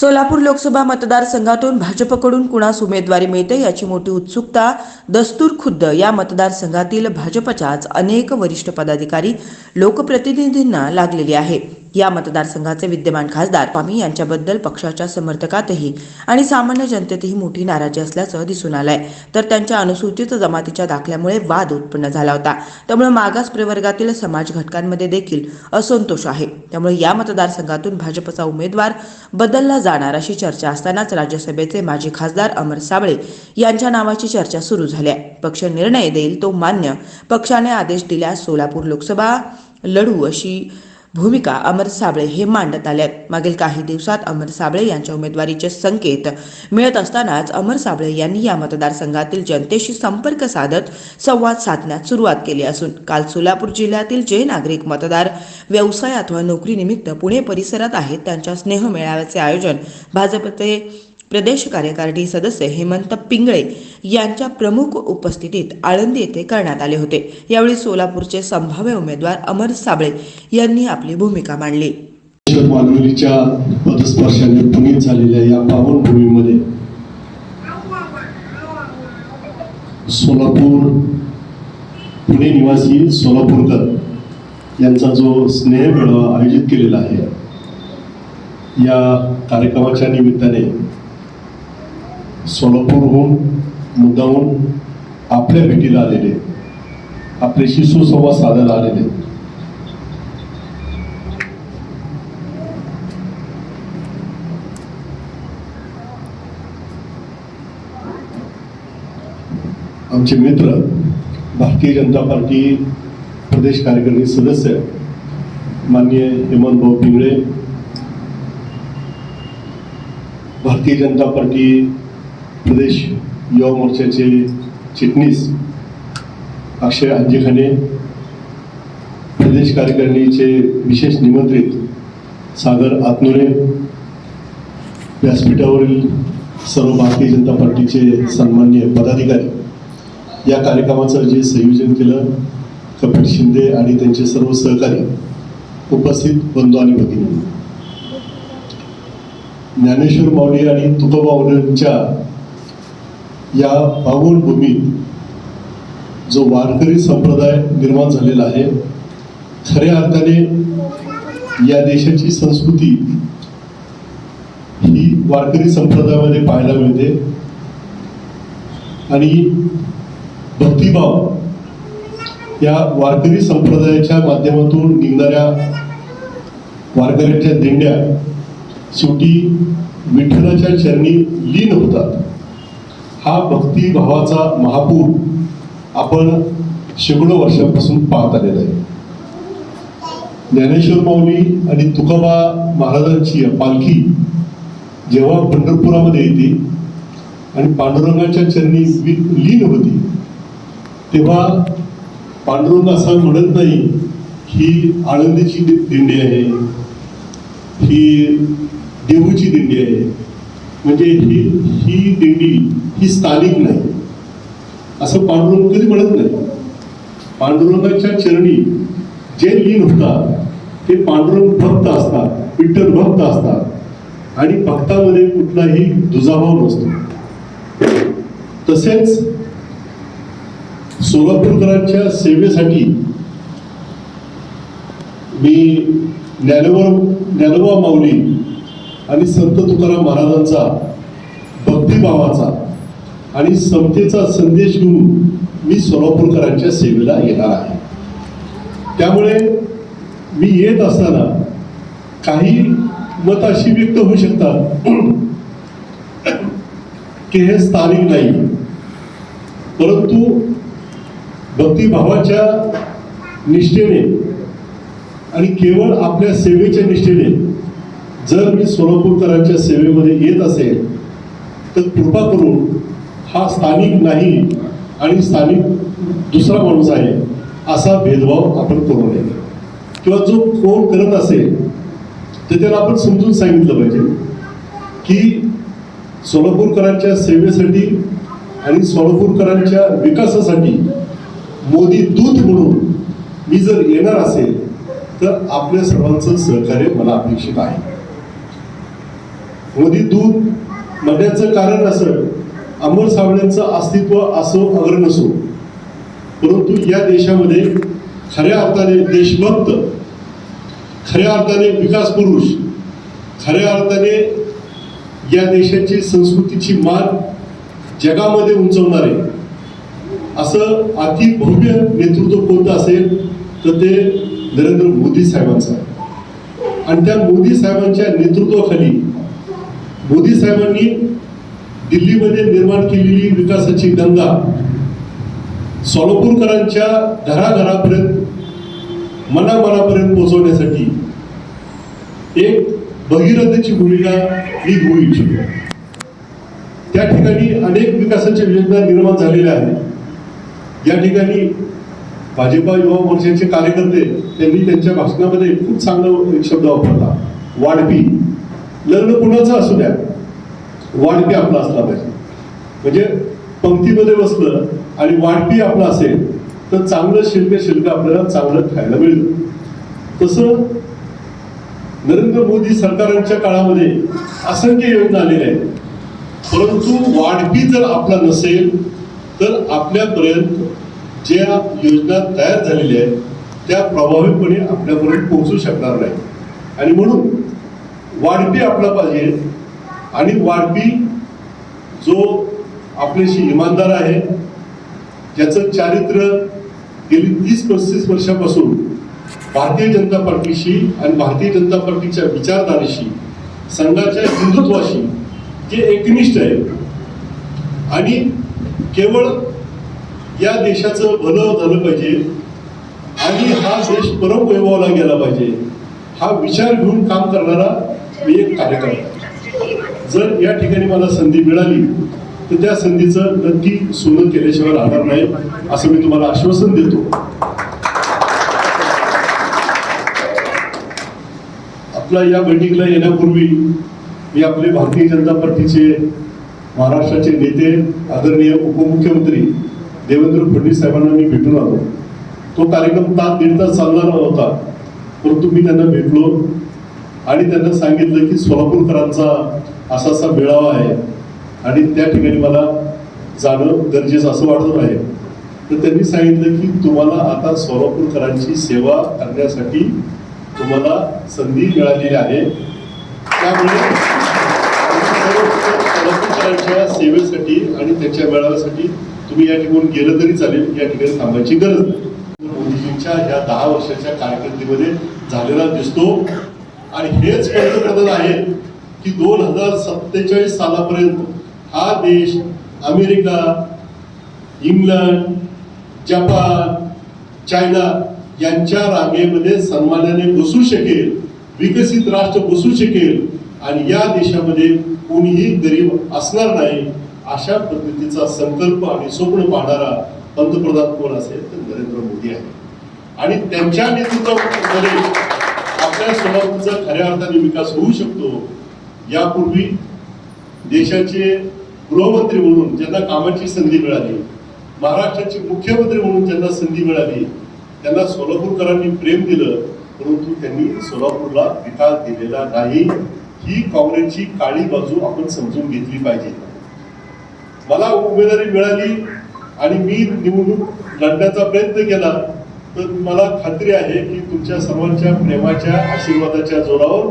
सोलापूर लोकसभा मतदारसंघातून भाजपकडून कुणास उमेदवारी मिळते याची मोठी उत्सुकता दस्तूर खुद्द या मतदारसंघातील भाजपच्याच अनेक वरिष्ठ पदाधिकारी लोकप्रतिनिधींना लागलेली आहे. या मतदारसंघाचे विद्यमान खासदार स्वामी यांच्याबद्दल पक्षाच्या समर्थकातही आणि सामान्य जनतेतही मोठी नाराजी असल्याचं दिसून आलंय. तर त्यांच्या अनुसूचित जमातीच्या दाखल्यामुळे वाद उत्पन्न झाला होता. त्यामुळे मागास प्रवर्गातील समाज घटकांमध्ये देखील असंतोष आहे. त्यामुळे या मतदारसंघातून भाजपचा उमेदवार बदलला जाणार अशी चर्चा असतानाच राज्यसभेचे माजी खासदार अमर साबळे यांच्या नावाची चर्चा सुरू झाली आहे. पक्ष निर्णय देईल तो मान्य. पक्षाने आदेश दिल्यास सोलापूर लोकसभा लढू अशी भूमिका अमर साबळे हे मांडत आल्यात आहेत मागील काही दिवसात अमर साबळे यांच्या उमेदवारीचे संकेत मिळत असतानाच अमर साबळे यांनी या मतदारसंघातील जनतेशी संपर्क साधत संवाद साधण्यास सुरुवात केली असून काल सोलापूर जिल्ह्यातील जे नागरिक मतदार व्यवसाय अथवा नोकरीनिमित्त पुणे परिसरात आहेत त्यांच्या स्नेह मेळाव्याचे आयोजन भाजपचे प्रदेश कार्यकारिणी सदस्य हेमंत पिंगळे यांच्या प्रमुख उपस्थितीत आळंदी येथे करण्यात आले होते. यावेळी सोलापूरचे संभाव्य उमेदवार अमर साबळे यांनी आपली भूमिका मांडली. मानवलीच्या पदस्पर्शाने पुनीत झालेल्या या पावनभूमीमध्ये सोलापूर पुणे निवासी सोलापूरकर यांचा जो स्नेह मेळावा आयोजित केलेला आहे या कार्यक्रमाच्या निमित्ताने सोलापूरहून मुद्दाहून आपल्या भेटीला आलेले. आपल्याशी सुसंवाद साधायला आलेले. आमचे मित्र भारतीय जनता पार्टी प्रदेश कार्यकारिणी सदस्य माननीय हेमंत भाऊ पिंगळे भारतीय जनता पार्टी प्रदेश युवा मोर्चाचे चिटणीस अक्षय अंजेखाने प्रदेश कार्यकारिणीचे विशेष निमंत्रित सागर आतनुरे व्यासपीठावरील सर्व भारतीय जनता पार्टीचे सन्मान्य पदाधिकारी या कार्यक्रमाचं जे संयोजन केलं कपिल शिंदे आणि त्यांचे सर्व सहकारी उपस्थित बंधू आणि भगिनी. ज्ञानेश्वर माऊली आणि तुकोबा माऊलींच्या या पावनभूमीत जो वारकरी संप्रदाय निर्माण झालेला आहे खऱ्या अर्थाने या देशाची संस्कृती ही वारकरी संप्रदायामध्ये पाहायला मिळते. आणि भक्तिभाव या वारकरी संप्रदायाच्या माध्यमातून निघणाऱ्या वारकऱ्यांच्या दिंड्या शेवटी विठ्ठलाच्या चरणी लीन होतात. हा भक्तिभावाचा महापूर आपण शेकडो वर्षांपासून पाहत आलेला आहे. ज्ञानेश्वर माऊली आणि तुकाबा महाराजांची पालखी जेव्हा पंढरपुरामध्ये येते आणि पांडुरंगाच्या चरणी लीन होती तेव्हा पांडुरंग असं म्हणत नाही ही आळंदीची दिंडी आहे. ही देहूची दिंडी आहे. म्हणजे ही ही देवी ही स्थानिक नाही. असं पांडुरंग कधी म्हणत नाही. पांडुरंगाच्या चरणी जे लीन होतात ते पांडुरंग भक्त असतात विठ्ठल भक्त असतात. आणि भक्तामध्ये कुठलाही दुजाभाव नसतो. तसेच सोलापूरकरांच्या सेवेसाठी मी ज्ञानोबा ज्ञानोबा माऊली आणि संत तुकाराम महाराजांचा भक्तिभावाचा आणि समतेचा संदेश घेऊन मी सोलापूरकरांच्या सेवेला येणार आहे. त्यामुळे मी येत असताना काही मत अशी व्यक्त होऊ शकतात की हे स्थानिक नाही. परंतु भक्तिभावाच्या निष्ठेने आणि केवळ आपल्या सेवेच्या निष्ठेने जर मी सोलापूरकरांच्या सेवेमध्ये येत असेल तर कृपा करून हा स्थानिक नाही आणि स्थानिक दुसरा माणूस आहे असा भेदभाव आपण करू नये. किंवा जो कोण करत असेल तर त्याला आपण समजून सांगितलं पाहिजे की सोलापूरकरांच्या सेवेसाठी आणि सोलापूरकरांच्या विकासासाठी मोदी दूत म्हणून मी जर येणार असेल तर आपल्या सर्वांचं सहकार्य मला अपेक्षित आहे. मोदी दूध म्हणण्याचं कारण असं अमर सावळ्यांचं अस्तित्व असो अगर नसो. परंतु या देशामध्ये खऱ्या अर्थाने देशभक्त खऱ्या अर्थाने विकास पुरुष खऱ्या अर्थाने या देशाची संस्कृतीची मान जगामध्ये उंचवणारे असं अतिभव्य नेतृत्व कोणतं असेल तर ते नरेंद्र मोदी साहेबांचं आहे. आणि त्या मोदी साहेबांच्या नेतृत्वाखाली मोदी साहेबांनी दिल्लीमध्ये निर्माण केलेली विकासाची गंगा सोलापूरकरांच्या घराघरापर्यंत मनामनापर्यंत पोहोचवण्यासाठी एक भगीरथची भूमिका मी घेऊ इच्छितो. त्या ठिकाणी अनेक विकासाच्या योजना निर्माण झालेल्या आहेत. या ठिकाणी भाजपा युवा मोर्चाचे कार्यकर्ते त्यांनी त्यांच्या भाषणामध्ये खूप चांगला एक शब्द वापरला वाढपी. लग्न कुणाचं असू द्या वाढपी आपला असला पाहिजे. म्हणजे पंक्तीमध्ये बसलं आणि वाढपी आपला असेल तर चांगलं शिल्प शिल्प आपल्याला चांगलं खायला मिळतं तसं नरेंद्र मोदी सरकारांच्या काळामध्ये असंख्य योजना आलेल्या आहेत. परंतु वाढपी जर आपला नसेल तर आपल्यापर्यंत ज्या योजना तयार झालेल्या आहेत त्या प्रभावीपणे आपल्यापर्यंत पोहोचू शकणार नाही आणि म्हणून वाढपी आपला पाहिजे. आणि वाढपी जो आपल्याशी इमानदार आहे ज्याचं चारित्र्य गेली तीस पस्तीस वर्षापासून भारतीय जनता पार्टीशी आणि भारतीय जनता पार्टीच्या विचारधारेशी संघाच्या हिंदुत्वाशी जे एकनिष्ठ आहे. आणि केवळ या देशाचं भलं झालं पाहिजे. आणि हा देश परम वैभवला गेला पाहिजे. हा विचार घेऊन काम करणारा मी एक कार्यकर्ता जर या ठिकाणी मला संधी मिळाली तर त्या संधीचं नक्की सोनं केल्याशिवाय राहणार नाही असं मी तुम्हाला आश्वासन देतो. आपला या बैठकीला येण्यापूर्वी मी आपले भारतीय जनता पार्टीचे महाराष्ट्राचे नेते आदरणीय उपमुख्यमंत्री देवेंद्र फडणवीस साहेबांना मी भेटून आलो. तो कार्यक्रम तास दीड तास चालणारा होता परंतु मी त्यांना भेटलो. आणि त्यांना सांगितलं की सोलापूरकरांचा असा असा मेळावा आहे. आणि त्या ठिकाणी मला जाणं गरजेचं असं वाटत आहे. तर त्यांनी सांगितलं की तुम्हाला आता सोलापूरकरांची सेवा करण्यासाठी तुम्हाला संधी मिळालेली आहे. त्यामुळे सोलापूरकरांच्या सेवेसाठी आणि त्याच्या मेळाव्यासाठी तुम्ही या ठिकाणी गेलं तरी चालेल या ठिकाणी थांबायची गरज नाही. मोदीजींच्या ह्या दहा वर्षाच्या कारकिर्दीमध्ये झालेला दिसतो. आणि हेच पंतप्रधान आहेत की दोन हजार सत्तेचाळीस सालापर्यंत हा देश अमेरिका इंग्लंड जपान चायना यांच्या रांगेमध्ये सन्मानाने बसू शकेल विकसित राष्ट्र बसू शकेल आणि या देशामध्ये कोणीही गरीब असणार नाही अशा पद्धतीचा संकल्प आणि स्वप्न पाहणारा पंतप्रधान कोण असेल तर नरेंद्र मोदी आहे आणि त्यांच्या नेतृत्वामध्ये आपल्या सोलापूरचा खऱ्या अर्थाने विकास होऊ शकतो. यापूर्वी देशाचे गृहमंत्री म्हणून ज्यांना कामाची संधी मिळाली महाराष्ट्राचे मुख्यमंत्री म्हणून ज्यांना संधी मिळाली त्यांना सोलापूरकरांनी प्रेम दिलं परंतु त्यांनी सोलापूरला विकास दिलेला नाही. ही काँग्रेसची काळी बाजू आपण समजून घेतली पाहिजे. मला उमेदवारी मिळाली आणि मी निवडणूक लढण्याचा प्रयत्न केला. तर मला खात्री आहे की तुमच्या सर्वांच्या प्रेमाच्या आशीर्वादाच्या जोरावर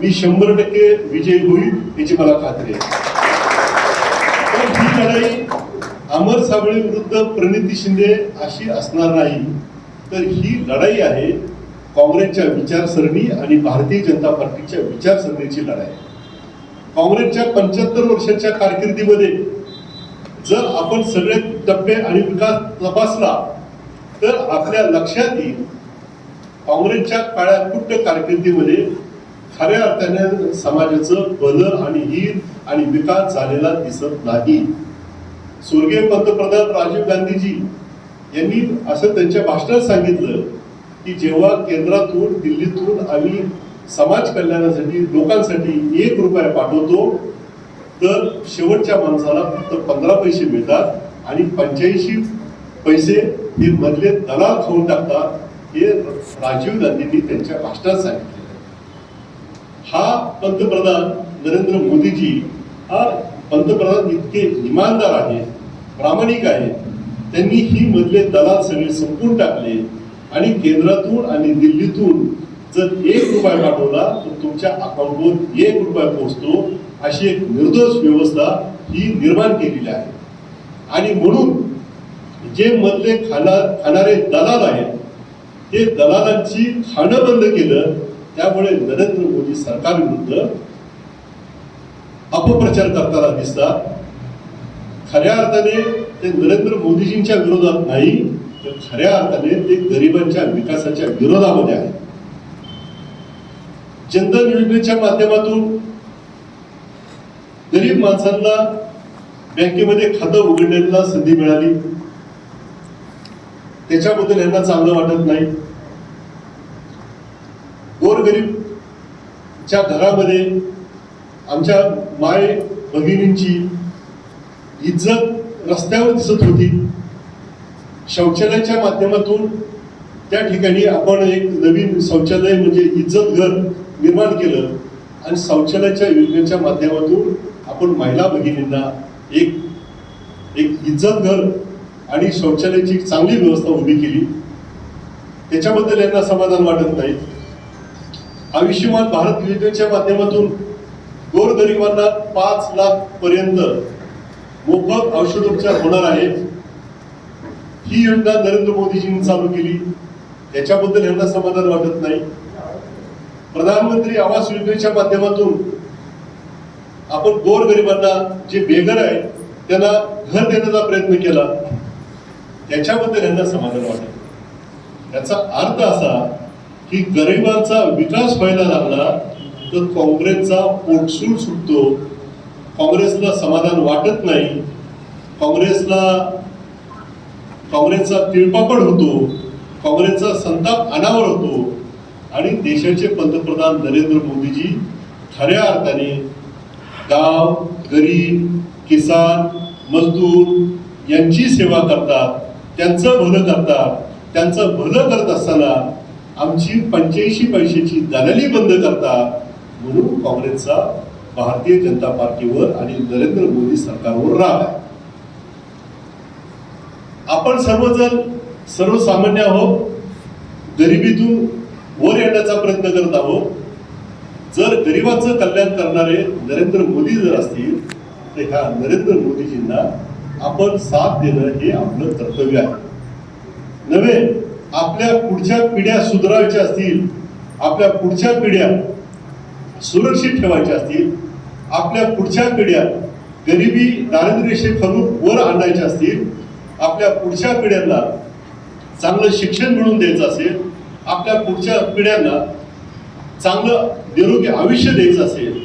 मी शंभर टक्के विजयी होईल याची मला खात्री आहे. पण ही लढाई अमर साबळे विरुद्ध प्रणिती शिंदे अशी असणार नाही. तर ही लढाई आहे काँग्रेसच्या विचारसरणी आणि भारतीय जनता पार्टीच्या विचारसरणीची लढाई काँग्रेसच्या पंच्याहत्तर वर्षाच्या कारकिर्दीमध्ये जर आपण सगळे टप्पे आणि विकास तपासला तर आपल्या लक्षात येईल काँग्रेसच्या काळ्या कुट्ट कारकिर्दीमध्ये खऱ्या अर्थाने समाजाचं भलं आणि हित आणि विकास झालेला दिसत नाही. स्वर्गीय पंतप्रधान राजीव गांधीजी यांनी असं त्यांच्या भाषणात सांगितलं की जेव्हा केंद्रातून दिल्लीतून आम्ही समाज कल्याणासाठी लोकांसाठी एक रुपया पाठवतो तर शेवटच्या माणसाला फक्त पंधरा पैसे मिळतात आणि पंच्याऐंशी पैसे हे मधले दलाल खाऊन टाकतात हे राजीव गांधींनी त्यांच्या राष्ट्रात सांगितले हा पंतप्रधान नरेंद्र मोदीजी हा पंतप्रधान इतके इमानदार आहे प्रामाणिक आहे त्यांनी ही मधले दलाल सगळे संपून टाकले आणि केंद्रातून आणि दिल्लीतून जर एक रुपया पाठवला तर तुमच्या अकाउंटवर एक रुपया पोहोचतो अशी एक निर्दोष व्यवस्था ही निर्माण केलेली आहे. आणि म्हणून जे मधले खाना खाणारे दलाल आहेत ते दलालांची खाणं बंद केलं त्यामुळे नरेंद्र मोदी सरकारविरुद्ध अपप्रचार करताना दिसतात खऱ्या अर्थाने ते नरेंद्र मोदीजींच्या विरोधात नाही तर खऱ्या अर्थाने ते गरिबांच्या विकासाच्या विरोधामध्ये आहे जनधन योजनेच्या माध्यमातून गरीब माणसांना बँकेमध्ये खातं उघडण्याला संधी मिळाली. त्याच्याबद्दल यांना चांगलं वाटत नाही. गोरगरीबच्या घरामध्ये आमच्या माय भगिनींची इज्जत रस्त्यावर दिसत होती. शौचालयाच्या माध्यमातून त्या ठिकाणी आपण एक नवीन शौचालय म्हणजे इज्जत घर निर्माण केलं आणि शौचालयाच्या योजनेच्या माध्यमातून आपण महिला भगिनींना एक एक इज्जत घर आणि शौचालयाची चांगली व्यवस्था उभी केली. त्याच्याबद्दल यांना समाधान वाटत नाही. आयुष्यमान भारत योजनेच्या माध्यमातून गोरगरिबांना पाच लाख पर्यंत मोफत औषधोपचार होणार आहे. ही योजना नरेंद्र मोदीजींनी चालू केली. त्याच्याबद्दल यांना समाधान वाटत नाही. प्रधानमंत्री आवास योजनेच्या माध्यमातून आपण गोरगरिबांना जे बेघर आहे त्यांना घर देण्याचा प्रयत्न केला. त्याच्याबद्दल यांना समाधान वाटत. याचा अर्थ असा की गरिबांचा विकास व्हायला लागला तर काँग्रेसचा पोटसूळ सुटतो. काँग्रेसला समाधान वाटत नाही. काँग्रेसला काँग्रेसचा तिळपापड होतो. काँग्रेसचा संताप अनावर होतो. आणि देशाचे पंतप्रधान नरेंद्र मोदीजी खऱ्या अर्थाने गाव गरीब किसान मजदूर यांची सेवा करतात. त्यांचं भलं करतात त्यांचं भलं करत असताना आमची पंच्याऐंशी पैशाची दलाली बंद करतात म्हणून काँग्रेसचा भारतीय जनता पार्टीवर आणि नरेंद्र मोदी सरकारवर राग आहे. आपण सर्वजण सर्वसामान्य आहोत गरिबीतून वर येण्याचा प्रयत्न करत आहोत. जर गरिबाचं कल्याण करणारे नरेंद्र मोदी जर असतील तर ह्या नरेंद्र मोदीजींना आपण साथ देणं हे आपलं कर्तव्य आहे. नव्हे आपल्या पुढच्या पिढ्या सुधारायच्या असतील आपल्या पुढच्या पिढ्या सुरक्षित ठेवायच्या असतील आपल्या पुढच्या पिढ्या गरिबी दारिद्र्य वर आणायच्या असतील आपल्या पुढच्या पिढ्यांना चांगलं शिक्षण मिळवून द्यायचं असेल आपल्या पुढच्या पिढ्यांना चांगलं निरोगी आयुष्य द्यायचं असेल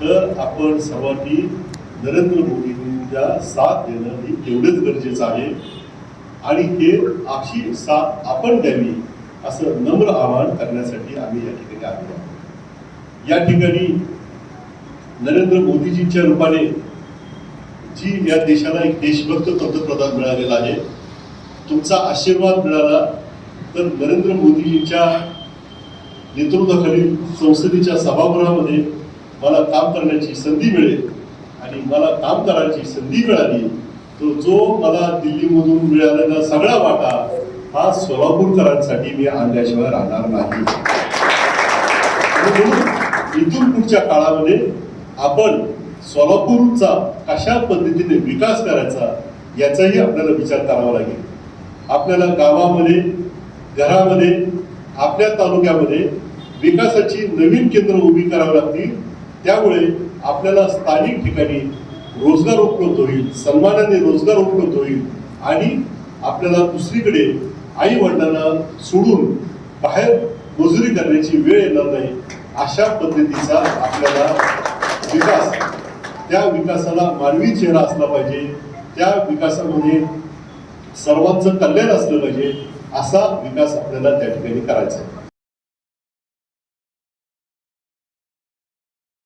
तर आपण सर्वांनी नरेंद्र त्या साथ देणं हे तेवढंच गरजेचं आहे. आणि हे अशी साथ आपण द्यावी असं नम्र आवाहन करण्यासाठी आम्ही या ठिकाणी आलो आहोत. या ठिकाणी नरेंद्र मोदीजींच्या रूपाने जी या देशाला एक देशभक्त पंतप्रधान मिळालेला आहे तुमचा आशीर्वाद मिळाला तर नरेंद्र मोदीजींच्या नेतृत्वाखालील संसदेच्या सभागृहामध्ये मला काम करण्याची संधी मिळेल. आणि मला काम करायची संधी मिळाली. तो जो मला दिल्लीमधून मिळालेला सगळा वाटा हा सोलापूरकरांसाठी मी आणल्याशिवाय राहणार नाही. म्हणून इथून पुढच्या काळामध्ये आपण सोलापूरचा कशा पद्धतीने विकास करायचा याचाही आपल्याला विचार करावा लागेल. आपल्याला गावामध्ये घरामध्ये आपल्या तालुक्यामध्ये विकासाची नवीन केंद्र उभी करावी लागतील त्यामुळे आपल्याला स्थानिक ठिकाणी रोजगार उपलब्ध होईल सन्मानाने रोजगार उपलब्ध होईल आणि आपल्याला दुसरीकडे आई वडिलांना सोडून बाहेर मजुरी करण्याची वेळ येणार नाही अशा पद्धतीचा आपल्याला विकास त्या विकासाला मानवी चेहरा असला पाहिजे त्या विकासामध्ये सर्वांचं कल्याण असलं पाहिजे असा विकास आपल्याला त्या ठिकाणी करायचा आहे.